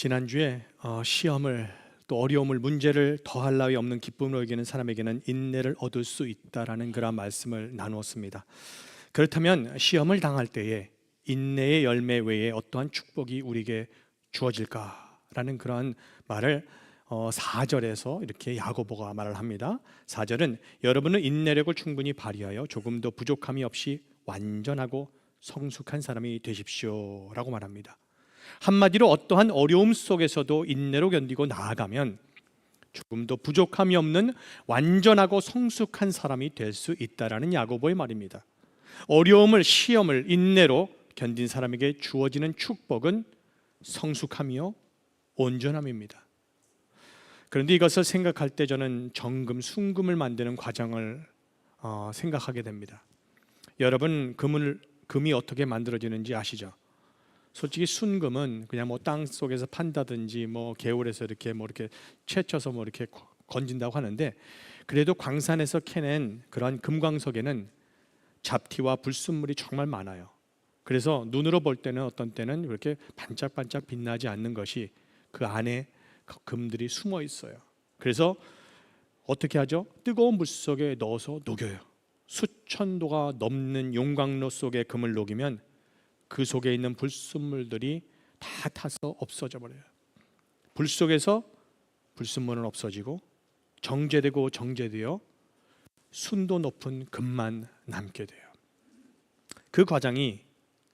지난주에 어, 시험을 또 어려움을 문제를 더할 나위 없는 기쁨을 여기는 사람에게는 인내를 얻을 수 있다라는 그런 말씀을 나누었습니다. 그렇다면 시험을 당할 때에 인내의 열매 외에 어떠한 축복이 우리에게 주어질까라는 그런 말을 어, 4절에서 이렇게 야고보가 말을 합니다. 4절은 여러분은 인내력을 충분히 발휘하여 조금 더 부족함이 없이 완전하고 성숙한 사람이 되십시오라고 말합니다. 한마디로 어떠한 어려움 속에서도 인내로 견디고 나아가면 조금 더 부족함이 없는 완전하고 성숙한 사람이 될 수 있다라는 야고보의 말입니다. 어려움을 시험을 인내로 견딘 사람에게 주어지는 축복은 성숙함이요 온전함입니다. 그런데 이것을 생각할 때 저는 정금 순금을 만드는 과정을 어, 생각하게 됩니다. 여러분 금을 금이 어떻게 만들어지는지 아시죠? 솔직히 순금은 그냥 뭐 땅 속에서 판다든지 뭐 개울에서 이렇게 뭐 이렇게 채쳐서 뭐 이렇게 건진다고 하는데 그래도 광산에서 캐낸 그러한 금광석에는 잡티와 불순물이 정말 많아요. 그래서 눈으로 볼 때는 어떤 때는 이렇게 반짝반짝 빛나지 않는 것이 그 안에 금들이 숨어 있어요. 그래서 어떻게 하죠? 뜨거운 물 속에 넣어서 녹여요. 수천 도가 넘는 용광로 속에 금을 녹이면 그 속에 있는 불순물들이 다 타서 없어져 버려요. 불 속에서 불순물은 없어지고 정제되고 정제되어 순도 높은 금만 남게 돼요. 그 과정이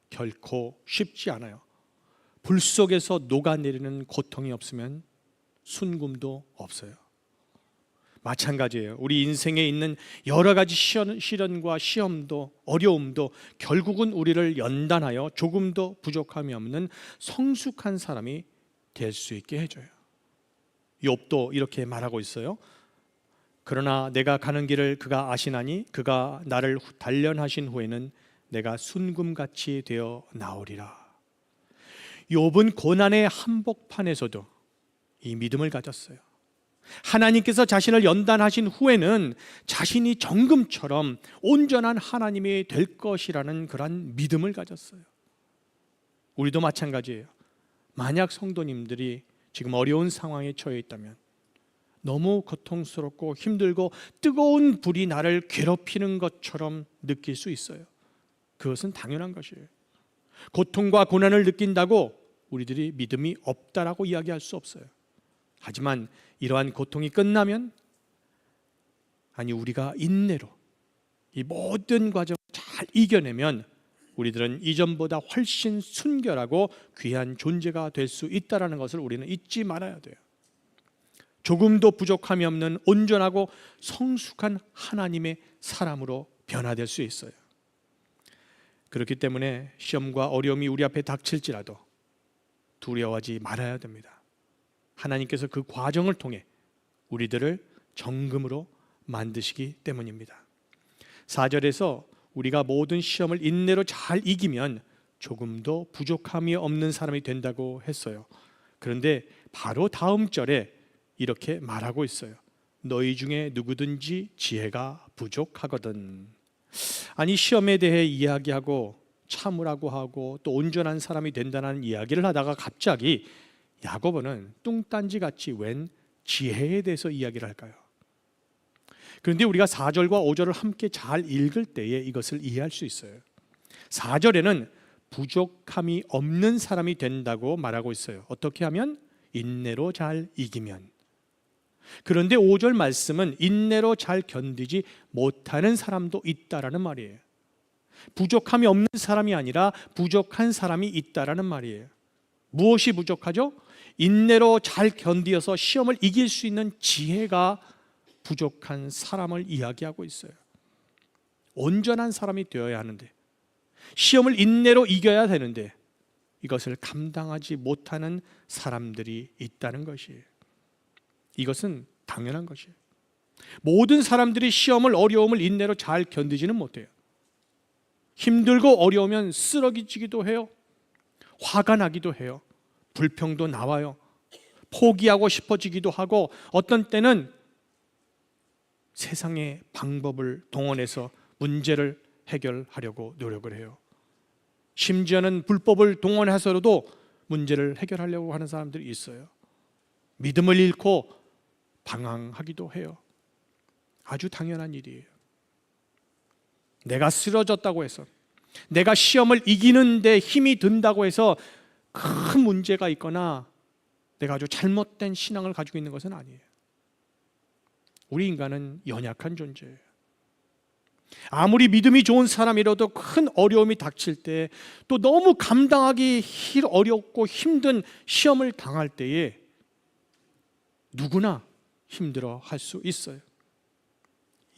결코 쉽지 않아요. 불 속에서 녹아내리는 고통이 없으면 순금도 없어요. 마찬가지예요. 우리 인생에 있는 여러 가지 시련, 시련과 시험도 어려움도 결국은 우리를 연단하여 조금도 부족함이 없는 성숙한 사람이 될 수 있게 해줘요. 욥도 이렇게 말하고 있어요. 그러나 내가 가는 길을 그가 아시나니 그가 나를 단련하신 후에는 내가 순금같이 되어 나오리라. 욥은 고난의 한복판에서도 이 믿음을 가졌어요. 하나님께서 자신을 연단하신 후에는 자신이 정금처럼 온전한 하나님이 될 것이라는 그러한 믿음을 가졌어요. 우리도 마찬가지예요. 만약 성도님들이 지금 어려운 상황에 처해 있다면 너무 고통스럽고 힘들고 뜨거운 불이 나를 괴롭히는 것처럼 느낄 수 있어요. 그것은 당연한 것이에요. 고통과 고난을 느낀다고 우리들이 믿음이 없다라고 이야기할 수 없어요. 하지만 이러한 고통이 끝나면 아니 우리가 인내로 이 모든 과정을 잘 이겨내면 우리들은 이전보다 훨씬 순결하고 귀한 존재가 될 수 있다라는 것을 우리는 잊지 말아야 돼요. 조금도 부족함이 없는 온전하고 성숙한 하나님의 사람으로 변화될 수 있어요. 그렇기 때문에 시험과 어려움이 우리 앞에 닥칠지라도 두려워하지 말아야 됩니다. 하나님께서 그 과정을 통해 우리들을 정금으로 만드시기 때문입니다. 4절에서 우리가 모든 시험을 인내로 잘 이기면 조금도 부족함이 없는 사람이 된다고 했어요. 그런데 바로 다음 절에 이렇게 말하고 있어요. 너희 중에 누구든지 지혜가 부족하거든. 아니 시험에 대해 이야기하고 참으라고 하고 또 온전한 사람이 된다는 이야기를 하다가 갑자기 야고보는 뚱딴지 같이 웬 지혜에 대해서 이야기를 할까요? 그런데 우리가 4절과 5절을 함께 잘 읽을 때에 이것을 이해할 수 있어요. 4절에는 부족함이 없는 사람이 된다고 말하고 있어요. 어떻게 하면 인내로 잘 이기면. 그런데 5절 말씀은 인내로 잘 견디지 못하는 사람도 있다라는 말이에요. 부족함이 없는 사람이 아니라 부족한 사람이 있다라는 말이에요. 무엇이 부족하죠? 인내로 잘 견디어서 시험을 이길 수 있는 지혜가 부족한 사람을 이야기하고 있어요. 온전한 사람이 되어야 하는데 시험을 인내로 이겨야 되는데 이것을 감당하지 못하는 사람들이 있다는 것이에요. 이것은 당연한 것이에요. 모든 사람들이 시험을 어려움을 인내로 잘 견디지는 못해요. 힘들고 어려우면 쓰러기지기도 해요. 화가 나기도 해요. 불평도 나와요. 포기하고 싶어지기도 하고 어떤 때는 세상의 방법을 동원해서 문제를 해결하려고 노력을 해요. 심지어는 불법을 동원해서라도 문제를 해결하려고 하는 사람들이 있어요. 믿음을 잃고 방황하기도 해요. 아주 당연한 일이에요. 내가 쓰러졌다고 해서 내가 시험을 이기는 데 힘이 든다고 해서 큰 문제가 있거나 내가 아주 잘못된 신앙을 가지고 있는 것은 아니에요. 우리 인간은 연약한 존재예요. 아무리 믿음이 좋은 사람이라도 큰 어려움이 닥칠 때 또 너무 감당하기 히- 어렵고 힘든 시험을 당할 때에 누구나 힘들어 할 수 있어요.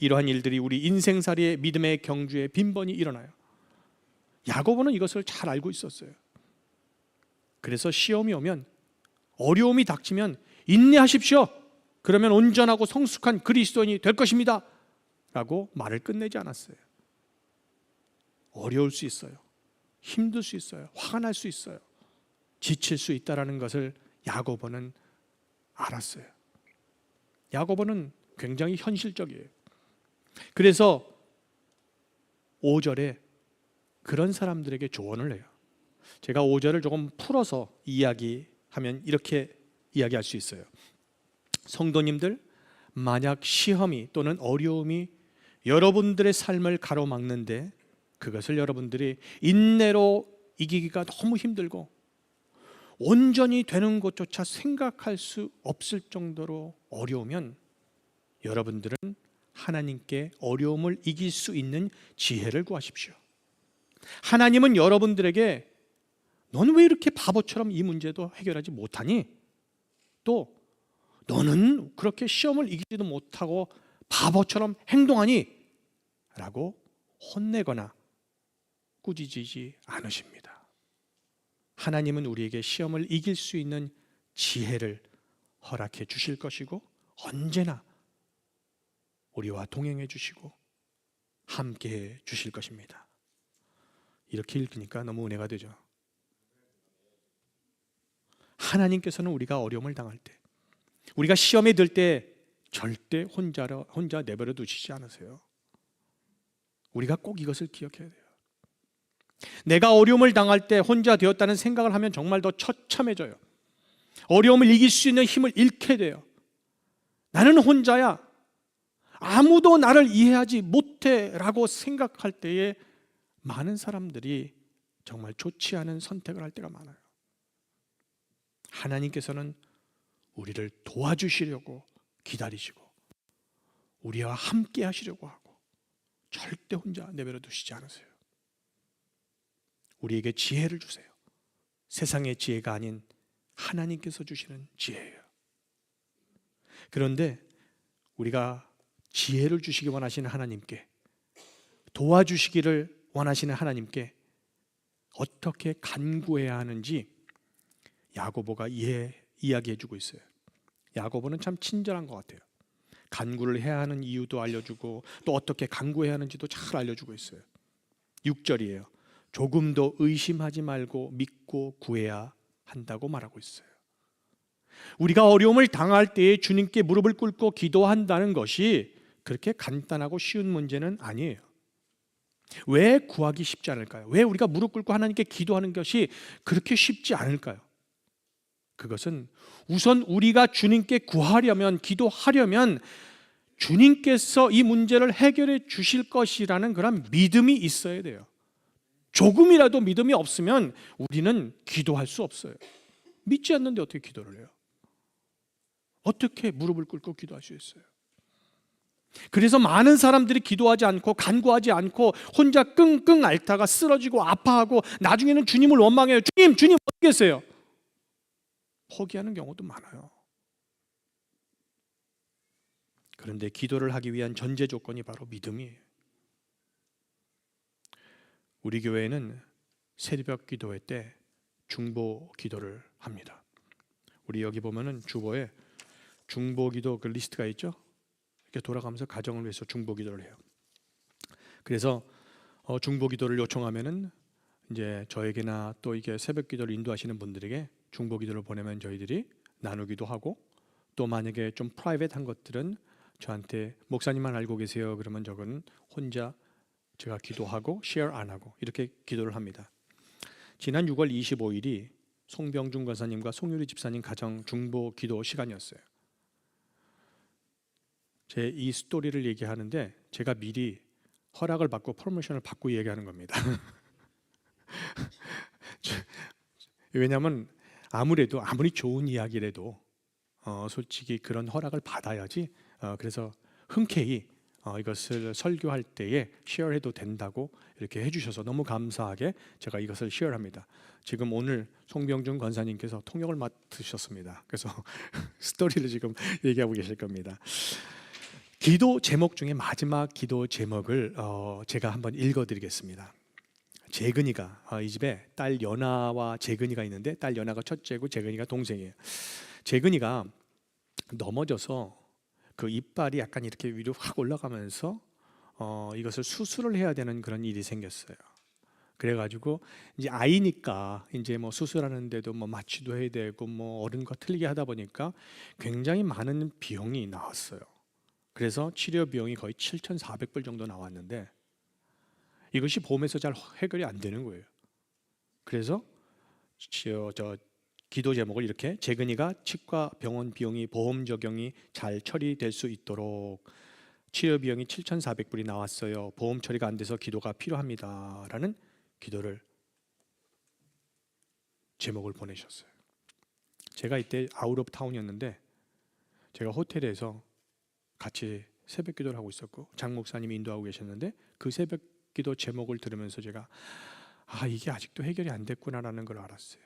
이러한 일들이 우리 인생살이의 믿음의 경주에 빈번히 일어나요. 야고보는 이것을 잘 알고 있었어요. 그래서 시험이 오면 어려움이 닥치면 인내하십시오. 그러면 온전하고 성숙한 그리스도인이 될 것입니다. 라고 말을 끝내지 않았어요. 어려울 수 있어요. 힘들 수 있어요. 화가 날 수 있어요. 지칠 수 있다라는 것을 야고보는 알았어요. 야고보는 굉장히 현실적이에요. 그래서 5절에 그런 사람들에게 조언을 해요. 제가 5절을 조금 풀어서 이야기하면 이렇게 이야기할 수 있어요. 성도님들, 만약 시험이 또는 어려움이 여러분들의 삶을 가로막는데 그것을 여러분들이 인내로 이기기가 너무 힘들고 온전히 되는 것조차 생각할 수 없을 정도로 어려우면 여러분들은 하나님께 어려움을 이길 수 있는 지혜를 구하십시오. 하나님은 여러분들에게 넌왜 이렇게 바보처럼 이 문제도 해결하지 못하니? 또 너는 그렇게 시험을 이기지도 못하고 바보처럼 행동하니? 라고 혼내거나 꾸짖지 않으십니다. 하나님은 우리에게 시험을 이길 수 있는 지혜를 허락해 주실 것이고 언제나 우리와 동행해 주시고 함께 해 주실 것입니다. 이렇게 읽으니까 너무 은혜가 되죠. 하나님께서는 우리가 어려움을 당할 때, 우리가 시험에 들 때 절대 혼자 혼자 내버려 두시지 않으세요. 우리가 꼭 이것을 기억해야 돼요. 내가 어려움을 당할 때 혼자 되었다는 생각을 하면 정말 더 처참해져요. 어려움을 이길 수 있는 힘을 잃게 돼요. 나는 혼자야. 아무도 나를 이해하지 못해라고 생각할 때에 많은 사람들이 정말 좋지 않은 선택을 할 때가 많아요. 하나님께서는 우리를 도와주시려고 기다리시고 우리와 함께 하시려고 하고 절대 혼자 내버려 두시지 않으세요. 우리에게 지혜를 주세요. 세상의 지혜가 아닌 하나님께서 주시는 지혜예요. 그런데 우리가 지혜를 주시기 원하시는 하나님께 도와주시기를 원하시는 하나님께 어떻게 간구해야 하는지 야고보가 이해 이야기해 주고 있어요. 야고보는 참 친절한 것 같아요. 간구를 해야 하는 이유도 알려주고 또 어떻게 간구해야 하는지도 잘 알려주고 있어요. 6절이에요. 조금도 의심하지 말고 믿고 구해야 한다고 말하고 있어요. 우리가 어려움을 당할 때에 주님께 무릎을 꿇고 기도한다는 것이 그렇게 간단하고 쉬운 문제는 아니에요. 왜 구하기 쉽지 않을까요? 왜 우리가 무릎 꿇고 하나님께 기도하는 것이 그렇게 쉽지 않을까요? 그것은 우선 우리가 주님께 구하려면 기도하려면 주님께서 이 문제를 해결해 주실 것이라는 그런 믿음이 있어야 돼요. 조금이라도 믿음이 없으면 우리는 기도할 수 없어요. 믿지 않는데 어떻게 기도를 해요? 어떻게 무릎을 꿇고 기도할 수 있어요? 그래서 많은 사람들이 기도하지 않고 간구하지 않고 혼자 끙끙 앓다가 쓰러지고 아파하고 나중에는 주님을 원망해요. 주님, 주님 어떻게 했어요? 포기하는 경우도 많아요. 그런데 기도를 하기 위한 전제 조건이 바로 믿음이에요. 우리 교회는 새벽 기도회 때 중보 기도를 합니다. 우리 여기 보면은 주보에 중보 기도 그 리스트가 있죠. 이렇게 돌아가면서 가정을 위해서 중보 기도를 해요. 그래서 어, 중보 기도를 요청하면은 이제 저에게나 또 이게 새벽 기도를 인도하시는 분들에게 중보 기도를 보내면 저희들이 나누기도 하고 또 만약에 좀 프라이빗한 것들은 저한테 목사님만 알고 계세요. 그러면 저건 혼자 제가 기도하고 쉐어 안 하고 이렇게 기도를 합니다. 지난 6월 25일이 송병준 권사님과 송유리 집사님 가정 중보 기도 시간이었어요. 제 이 스토리를 얘기하는데 제가 미리 허락을 받고 프로모션을 받고 얘기하는 겁니다. 왜냐하면 아무래도 아무리 좋은 이야기라도 어, 솔직히 그런 허락을 받아야지. 어, 그래서 흔쾌히 어, 이것을 설교할 때에 쉐어해도 된다고 이렇게 해주셔서 너무 감사하게 제가 이것을 쉐어합니다. 지금 오늘 송병준 권사님께서 통역을 맡으셨습니다. 그래서 스토리를 지금 얘기하고 계실 겁니다. 기도 제목 중에 마지막 기도 제목을 어, 제가 한번 읽어드리겠습니다. 재근이가 어, 이 집에 딸 연아와 재근이가 있는데 딸 연아가 첫째고 재근이가 동생이에요. 재근이가 넘어져서 그 이빨이 약간 이렇게 위로 확 올라가면서 어, 이것을 수술을 해야 되는 그런 일이 생겼어요. 그래가지고 이제 아이니까 이제 뭐 수술하는데도 뭐 마취도 해야 되고 뭐 어른과 틀리게 하다 보니까 굉장히 많은 비용이 나왔어요. 그래서 치료 비용이 거의 7,400불 정도 나왔는데 이것이 보험에서 잘 해결이 안 되는 거예요. 그래서 저, 저 기도 제목을 이렇게 재근이가 치과 병원 비용이 보험 적용이 잘 처리될 수 있도록 치료 비용이 7,400불이 나왔어요. 보험 처리가 안 돼서 기도가 필요합니다라는 기도를 제목을 보내셨어요. 제가 이때 아웃 오브 타운이었는데 제가 호텔에서 같이 새벽 기도를 하고 있었고 장 목사님이 인도하고 계셨는데 그 새벽 기도 제목을 들으면서 제가 아 이게 아직도 해결이 안 됐구나라는 걸 알았어요.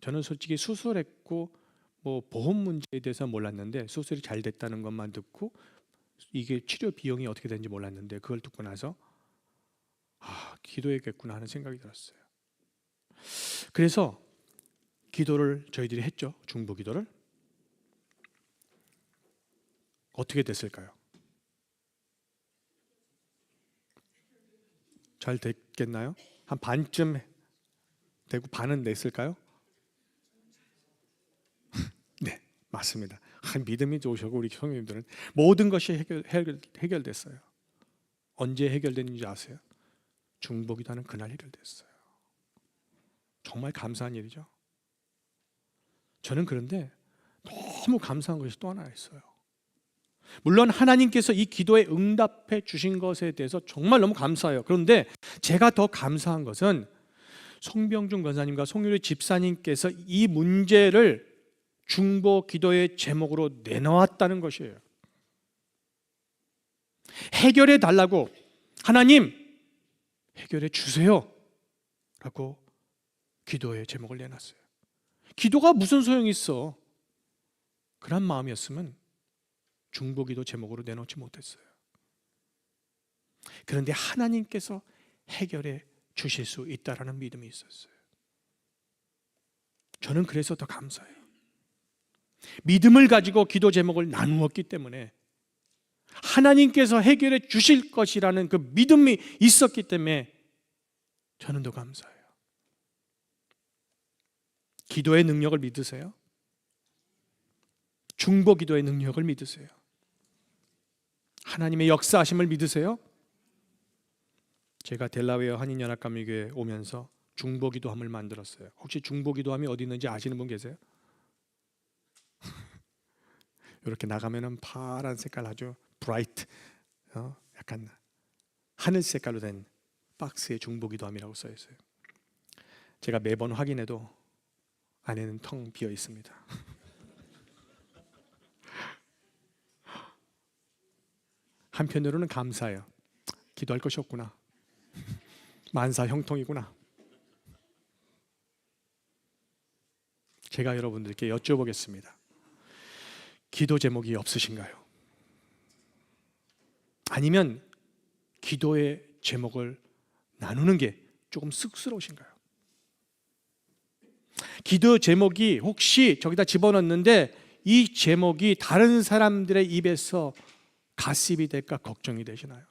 저는 솔직히 수술했고 뭐 보험 문제에 대해서 몰랐는데 수술이 잘 됐다는 것만 듣고 이게 치료 비용이 어떻게 되는지 몰랐는데 그걸 듣고 나서 아 기도해야겠구나 하는 생각이 들었어요. 그래서 기도를 저희들이 했죠 중보 기도를 어떻게 됐을까요? 잘 됐겠나요? 한 반쯤 되고 반은 냈을까요? 네, 맞습니다. 아, 믿음이 좋으셔고 우리 성님들은 모든 것이 해결, 해결, 해결됐어요. 언제 해결됐는지 아세요? 중보기도하는 그날 해결됐어요. 정말 감사한 일이죠. 저는 그런데 너무 감사한 것이 또 하나 있어요. 물론 하나님께서 이 기도에 응답해 주신 것에 대해서 정말 너무 감사해요. 그런데 제가 더 감사한 것은 송병준 권사님과 송유리 집사님께서 이 문제를 중보 기도의 제목으로 내놓았다는 것이에요. 해결해 달라고 하나님 해결해 주세요. 라고 기도의 제목을 내놨어요. 기도가 무슨 소용이 있어? 그런 마음이었으면 중보기도 제목으로 내놓지 못했어요. 그런데 하나님께서 해결해 주실 수 있다라는 믿음이 있었어요. 저는 그래서 더 감사해요. 믿음을 가지고 기도 제목을 나누었기 때문에 하나님께서 해결해 주실 것이라는 그 믿음이 있었기 때문에 저는 더 감사해요. 기도의 능력을 믿으세요? 중보 기도의 능력을 믿으세요? 하나님의 역사하심을 믿으세요? 제가 델라웨어 한인연합감리교회 오면서 중보기도함을 만들었어요. 혹시 중보기도함이 어디 있는지 아시는 분 계세요? 이렇게 나가면은 파란 색깔 아주 브라이트, 어? 약간 하늘 색깔로 된 박스에 중보기도함이라고 써 있어요. 제가 매번 확인해도 안에는 텅 비어 있습니다. 한편으로는 감사해요. 기도할 것이 없구나. 만사 형통이구나. 제가 여러분들께 여쭤보겠습니다. 기도 제목이 없으신가요? 아니면 기도의 제목을 나누는 게 조금 쑥스러우신가요? 기도 제목이 혹시 저기다 집어넣는데 이 제목이 다른 사람들의 입에서 가십이 될까 걱정이 되시나요?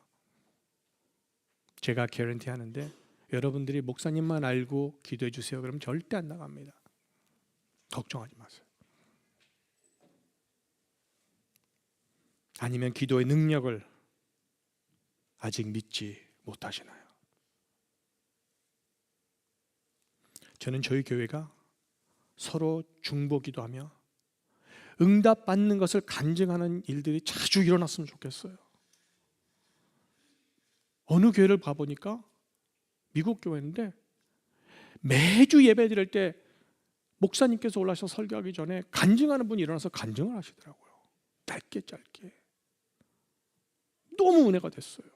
제가 개런티 하는데 여러분들이 목사님만 알고 기도해 주세요. 그럼 절대 안 나갑니다. 걱정하지 마세요. 아니면 기도의 능력을 아직 믿지 못하시나요? 저는 저희 교회가 서로 중보 기도 하며 응답 받는 것을 간증하는 일들이 자주 일어났으면 좋겠어요. 어느 교회를 가보니까 미국 교회인데 매주 예배 드릴 때 목사님께서 올라서 설교하기 전에 간증하는 분이 일어나서 간증을 하시더라고요. 짧게 짧게. 너무 은혜가 됐어요.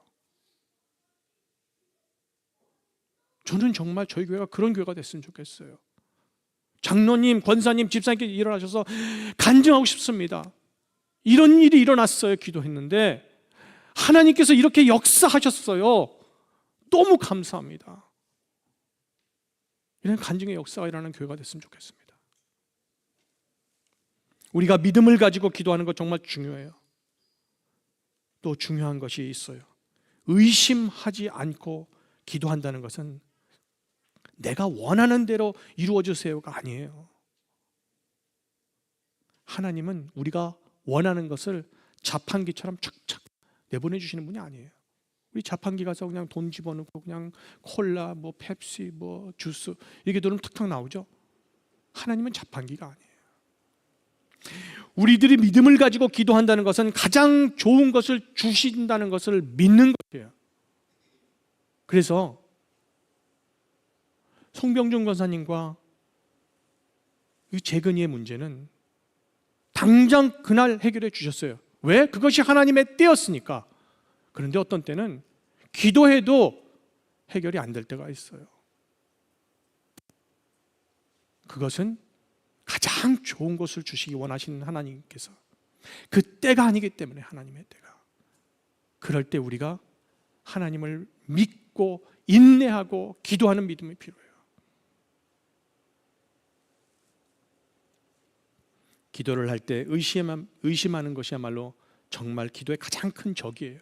저는 정말 저희 교회가 그런 교회가 됐으면 좋겠어요. 장로님, 권사님, 집사님께 일어나셔서 간증하고 싶습니다. 이런 일이 일어났어요. 기도했는데 하나님께서 이렇게 역사하셨어요. 너무 감사합니다. 이런 간증의 역사가 일어나는 교회가 됐으면 좋겠습니다. 우리가 믿음을 가지고 기도하는 것 정말 중요해요. 또 중요한 것이 있어요. 의심하지 않고 기도한다는 것은 내가 원하는 대로 이루어 주세요가 아니에요. 하나님은 우리가 원하는 것을 자판기처럼 착착 내보내 주시는 분이 아니에요. 우리 자판기 가서 그냥 돈 집어넣고 그냥 콜라, 뭐 펩시, 뭐 주스 이렇게 넣으면 탁탁 나오죠. 하나님은 자판기가 아니에요. 우리들이 믿음을 가지고 기도한다는 것은 가장 좋은 것을 주신다는 것을 믿는 것이에요. 그래서 송병준 권사님과 이 재근이의 문제는 당장 그날 해결해 주셨어요. 왜? 그것이 하나님의 때였으니까. 그런데 어떤 때는 기도해도 해결이 안 될 때가 있어요. 그것은 가장 좋은 것을 주시기 원하시는 하나님께서 그 때가 아니기 때문에 하나님의 때가 그럴 때 우리가 하나님을 믿고 인내하고 기도하는 믿음이 필요해요. 기도를 할때 의심, 의심하는 것이야말로 정말 기도의 가장 큰 적이에요.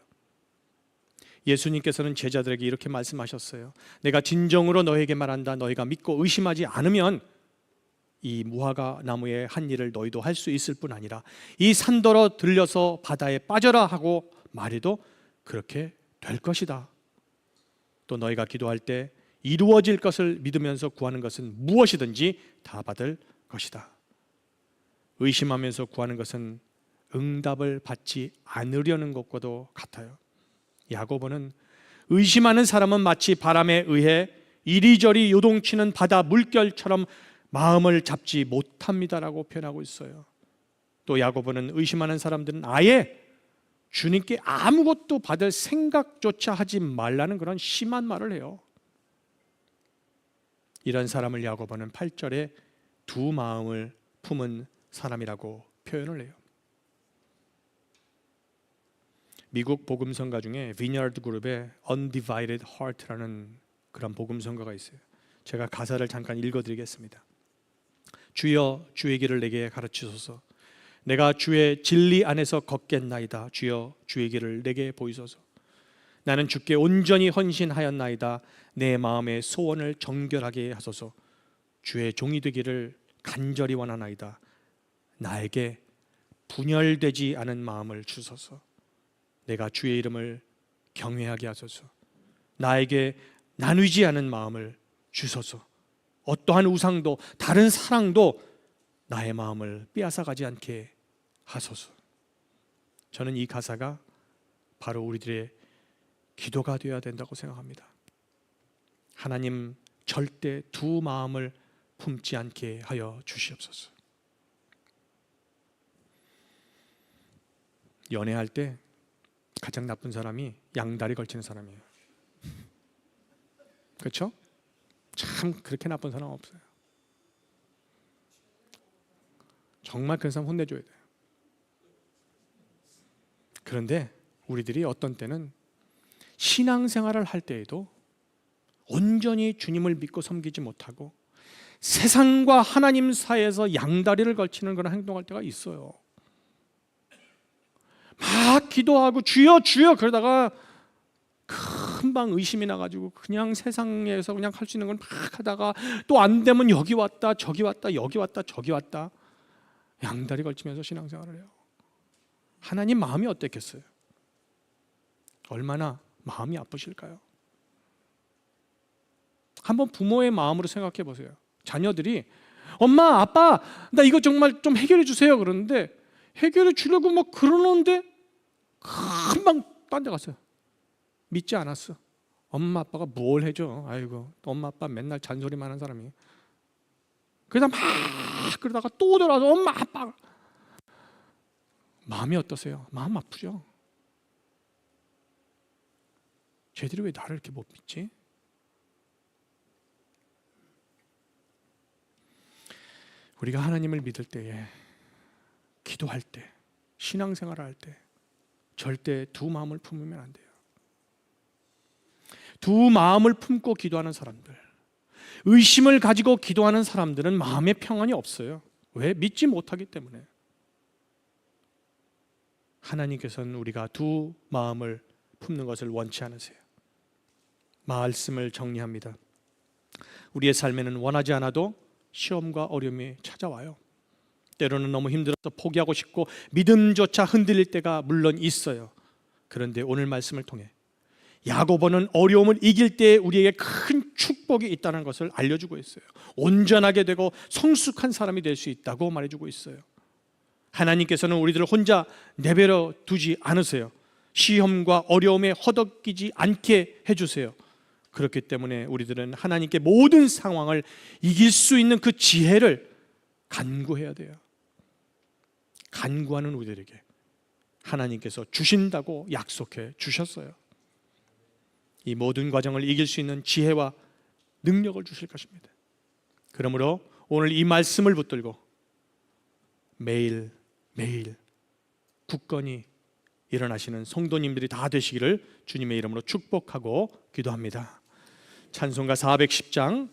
예수님께서는 제자들에게 이렇게 말씀하셨어요. 내가 진정으로 너에게 말한다. 너희가 믿고 의심하지 않으면 이 무화과 나무의 한 일을 너희도 할 수 있을 뿐 아니라 이 산더러 들려서 바다에 빠져라 하고 말해도 그렇게 될 것이다. 또 너희가 기도할 때 이루어질 것을 믿으면서 구하는 것은 무엇이든지 다 받을 것이다. 의심하면서 구하는 것은 응답을 받지 않으려는 것과도 같아요. 야고보는 의심하는 사람은 마치 바람에 의해 이리저리 요동치는 바다 물결처럼 마음을 잡지 못합니다라고 표현하고 있어요. 또 야고보는 의심하는 사람들은 아예 주님께 아무것도 받을 생각조차 하지 말라는 그런 심한 말을 해요. 이런 사람을 야고보는 8절에 두 마음을 품은 사람이라고 표현을 해요. 미국 복음성가 중에 비니어드 그룹의 Undivided Heart라는 그런 복음성가가 있어요. 제가 가사를 잠깐 읽어드리겠습니다. 주여 주의 길을 내게 가르치소서. 내가 주의 진리 안에서 걷겠나이다. 주여 주의 길을 내게 보이소서. 나는 주께 온전히 헌신하였나이다. 내 마음의 소원을 정결하게 하소서. 주의 종이 되기를 간절히 원하나이다. 나에게 분열되지 않은 마음을 주소서. 내가 주의 이름을 경외하게 하소서. 나에게 나누지 않은 마음을 주소서. 어떠한 우상도 다른 사랑도 나의 마음을 빼앗아 가지 않게 하소서. 저는 이 가사가 바로 우리들의 기도가 되어야 된다고 생각합니다. 하나님 절대 두 마음을 품지 않게 하여 주시옵소서. 연애할 때 가장 나쁜 사람이 양다리 걸치는 사람이에요. 그렇죠? 참 그렇게 나쁜 사람 없어요. 정말 그 사람 혼내줘야 돼요. 그런데 우리들이 어떤 때는 신앙생활을 할 때에도 온전히 주님을 믿고 섬기지 못하고 세상과 하나님 사이에서 양다리를 걸치는 그런 행동할 때가 있어요. 막 기도하고 주여 주여 그러다가 금방 의심이 나가지고 그냥 세상에서 그냥 할 수 있는 걸막 하다가 또 안 되면 여기 왔다 저기 왔다 여기 왔다 저기 왔다 양다리 걸치면서 신앙생활을 해요. 하나님 마음이 어땠겠어요? 얼마나 마음이 아프실까요? 한번 부모의 마음으로 생각해 보세요. 자녀들이 엄마, 아빠, 나 이거 정말 좀 해결해 주세요. 그러는데 해결해 주려고 막 그러는데 금방 딴 데 갔어요. 믿지 않았어. 엄마, 아빠가 뭘 해줘? 아이고, 또 엄마, 아빠 맨날 잔소리만 하는 사람이. 그러다 막 그러다가 또 돌아서 엄마, 아빠. 마음이 어떠세요? 마음 아프죠? 쟤들이 왜 나를 이렇게 못 믿지? 우리가 하나님을 믿을 때에 기도할 때 신앙생활을 할 때 절대 두 마음을 품으면 안 돼요. 두 마음을 품고 기도하는 사람들 의심을 가지고 기도하는 사람들은 마음의 평안이 없어요. 왜? 믿지 못하기 때문에. 하나님께서는 우리가 두 마음을 품는 것을 원치 않으세요. 말씀을 정리합니다. 우리의 삶에는 원하지 않아도 시험과 어려움이 찾아와요. 때로는 너무 힘들어서 포기하고 싶고 믿음조차 흔들릴 때가 물론 있어요. 그런데 오늘 말씀을 통해 야고보는 어려움을 이길 때 우리에게 큰 축복이 있다는 것을 알려주고 있어요. 온전하게 되고 성숙한 사람이 될 수 있다고 말해주고 있어요. 하나님께서는 우리들을 혼자 내버려 두지 않으세요. 시험과 어려움에 허덕이지 않게 해주세요. 그렇기 때문에 우리들은 하나님께 모든 상황을 이길 수 있는 그 지혜를 간구해야 돼요. 간구하는 우리들에게 하나님께서 주신다고 약속해 주셨어요. 이 모든 과정을 이길 수 있는 지혜와 능력을 주실 것입니다. 그러므로 오늘 이 말씀을 붙들고 매일 매일 굳건히 일어나시는 성도님들이 다 되시기를 주님의 이름으로 축복하고 기도합니다. 찬송가 410장